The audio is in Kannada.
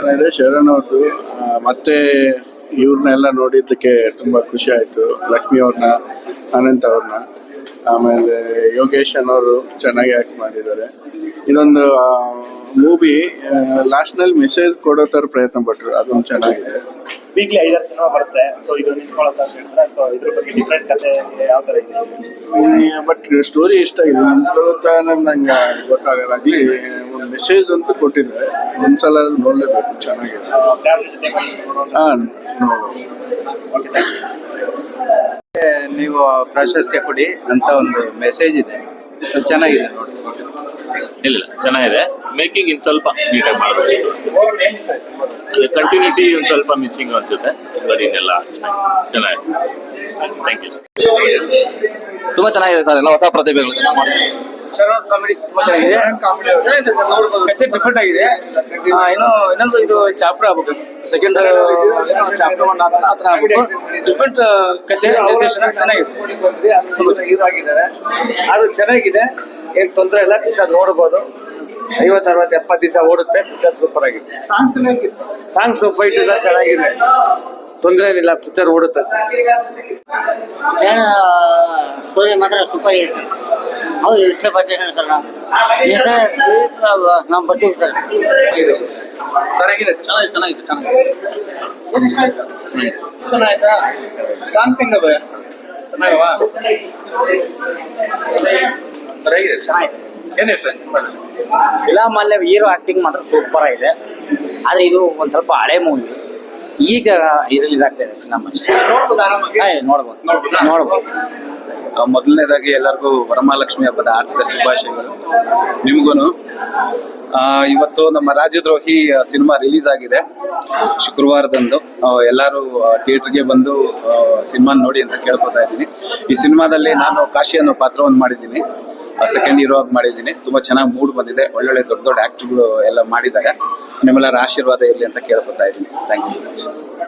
ಚೆನ್ನಾಗಿದೆ. ಶರಣ್ ಅವ್ರದ್ದು ಮತ್ತೆ ಇವ್ರನ್ನೆಲ್ಲ ನೋಡಿದ್ದಕ್ಕೆ ತುಂಬಾ ಖುಷಿ ಆಯ್ತು. ಲಕ್ಷ್ಮಿ ಅವ್ರನ್ನ ಅನಂತ್ ಅವ್ರನ್ನ. ಆಮೇಲೆ ಯೋಗೇಶ್ ಅನ್ನೋರು ಚೆನ್ನಾಗಿ ಆಕ್ಟ್ ಮಾಡಿದ್ದಾರೆ. ಇದೊಂದು ಮೂವಿ ಲಾಸ್ಟ್ನಲ್ಲಿ ಮೆಸೇಜ್ ಕೊಡೋ ತರ ಪ್ರಯತ್ನ ಪಟ್ಟರು ಅದೊಂದು ಚೆನ್ನಾಗಿದೆ. ವೀಕ್ಲಿ ಐದಾರು ಸಿನಿಮಾ ಬರುತ್ತೆ. ಸೊ ಇದು ನಿಂತ್ಕೊಳ್ಳುತ್ತೆ ಅಂತ ಹೇಳ್ತಾರೆ. ಸೊ ಇದ್ರ ಬಗ್ಗೆ ಡಿಫ್ರೆಂಟ್ ಕತೆ ಯಾವ ತರ ಇದೆ? ಬಟ್ ಸ್ಟೋರಿ ಇಷ್ಟ ಇದೆ ನಿಂತ್ಕೊಳ್ಳುತ್ತಾ ನಂಗೆ ಗೊತ್ತಾಗಲ್ಲ. ಆಗ್ಲಿ ಮೆಸೇಜ್ ಅಂತ ಕೊಟ್ಟಿದ್ದಾರೆ ಒಂದ್ಸಲ ಅದು ನೋಡ್ಲೇಬೇಕು ಚೆನ್ನಾಗಿದೆ. ಹಾಂ ನೀವು ಪ್ರಾಶಸ್ತ್ಯ ಕೊಡಿ ಅಂತ ಒಂದು ಮೆಸೇಜ್ ಇದೆ. ಚೆನ್ನಾಗಿದೆ ನೋಡಿ. ಇಲ್ಲ ಚೆನ್ನಾಗಿದೆ. ಮೇಕಿಂಗ್ ಇನ್ ಸ್ವಲ್ಪ ನೀಟಾಗಿ ಮಾಡಬೇಕು. ಕಂಟಿನ್ಯೂಟಿ ಒಂದು ಸ್ವಲ್ಪ ಮಿಸ್ಸಿಂಗ್ ಅನ್ಸುತ್ತೆ ಬಟ್ ಇದೆಲ್ಲ ಚೆನ್ನಾಗಿದೆ. ಥ್ಯಾಂಕ್ ಯು ತುಂಬಾ ಚೆನ್ನಾಗಿದೆ ಸರ್ ಎಲ್ಲ ಹೊಸ ಪ್ರತಿಭೆಗಳು. ಕಾಮಿಡಿ ತುಂಬಾ ಚೆನ್ನಾಗಿದೆ. ಕತೆ ಡಿಫ್ರೆಂಟ್ ಆಗಿದೆ. ಏನೋ ಇನ್ನು ಇನ್ನೊಂದು ಇದು ಚಾಪ್ಟರ್ ಆಗ್ಬೇಕು. ಸೆಕೆಂಡ್ ಚಾಪ್ಟರ್ ಒನ್ ಆತರ ಆತರ ಆಗ್ಬೇಕು. ಡಿಫ್ರೆಂಟ್ ಕತೆ ನಿರ್ದೇಶನ ಚೆನ್ನಾಗಿದೆ. ತುಂಬಾ ಚೆನ್ನಾಗಿದ್ದಾರೆ ಅದು ಚೆನ್ನಾಗಿದೆ. ಏನ್ ತೊಂದರೆ ಇಲ್ಲ ಪಿಕ್ಚರ್ ನೋಡ್ಬೋದು. ಐವತ್ತು ಅರವತ್ತು ಎಪ್ಪತ್ತು ದಿವಸ ಓಡುತ್ತೆ ಪಿಕ್ಚರ್ ಸೂಪರ್ ಆಗಿದೆ. ಸಾಂಗ್ಸ್ ಫೈಟ್ ಎಲ್ಲ ಚೆನ್ನಾಗಿದೆ. ತೊಂದರೆ ಏನಿಲ್ಲ ಪಿಕ್ಚರ್ ಓಡುತ್ತೆ. ಸರ್ ಸ್ಟೋರಿ ಮಾತ್ರ ಸೂಪರ್ ಇದೆ ಸರ್ ಹೌದು ಎಷ್ಟೇ ಬರ್ತೀನಿ ಸರ್ ನಾವು ಎಷ್ಟೇ ಸರ್ ನಾವು ಬರ್ತೀವಿ ಸರ್. ಚೆನ್ನಾಗಿದೆ ಚೆನ್ನಾಗಿತ್ತು ಚೆನ್ನಾಗಿದೆ. ಚೆನ್ನಾಯ್ತಾ ಸಾಂಗ್ ಹೆಂಗ ಚೆನ್ನಾಗವಾ? ಸರಿಯಾಗಿದೆ ಚೆನ್ನಾಗಿದೆ. ಏನ್ ಇಷ್ಟ ಆಯ್ತು ಫಿಲಮ್ ಅಲ್ಲೇ ಹೀರೋ ಆಕ್ಟಿಂಗ್ ಮಾತ್ರ ಸೂಪರ್ ಆಗಿದೆ. ಆದ್ರೆ ಇದು ಒಂದ್ ಸ್ವಲ್ಪ ಹಳೆ ಮೂವಿ. ಈಗ ರಿಲೀಸ್ ಆಗ್ತಾ ಇದೆ ಫಿಲಮ್ ಅಷ್ಟೇ. ನೋಡ್ಬೋದು? ನೋಡ್ಬೋದಾ? ಮೊದಲನೇದಾಗಿ ಎಲ್ಲರಿಗೂ ವರಮಹಾಲಕ್ಷ್ಮಿ ಹಬ್ಬದ ಆರ್ಥಿಕ ಶುಭಾಶಯಗಳು. ನಿಮಗೂ ಇವತ್ತು ನಮ್ಮ ರಾಜ್ಯದ್ರೋಹಿ ಸಿನಿಮಾ ರಿಲೀಸ್ ಆಗಿದೆ. ಶುಕ್ರವಾರದಂದು. ಎಲ್ಲರೂ ಥಿಯೇಟರ್ಗೆ ಬಂದು ಸಿನಿಮಾ ನೋಡಿ ಅಂತ ಕೇಳ್ಕೊತಾ ಇದ್ದೀನಿ. ಈ ಸಿನಿಮಾದಲ್ಲಿ ನಾನು ಕಾಶಿ ಅನ್ನೋ ಪಾತ್ರವನ್ನು ಮಾಡಿದ್ದೀನಿ. ಸೆಕೆಂಡ್ ಹೀರೋ ಆಗಿ ಮಾಡಿದ್ದೀನಿ. ತುಂಬ ಚೆನ್ನಾಗಿ ಮೂಡ್ ಬಂದಿದೆ. ಒಳ್ಳೊಳ್ಳೆ ದೊಡ್ಡ ದೊಡ್ಡ ಆ್ಯಕ್ಟ್ರುಗಳು ಎಲ್ಲ ಮಾಡಿದ್ದಾರೆ. ನಿಮ್ಮೆಲ್ಲರ ಆಶೀರ್ವಾದ ಇರಲಿ ಅಂತ ಕೇಳ್ಕೊತಾ ಇದ್ದೀನಿ. Thank you so much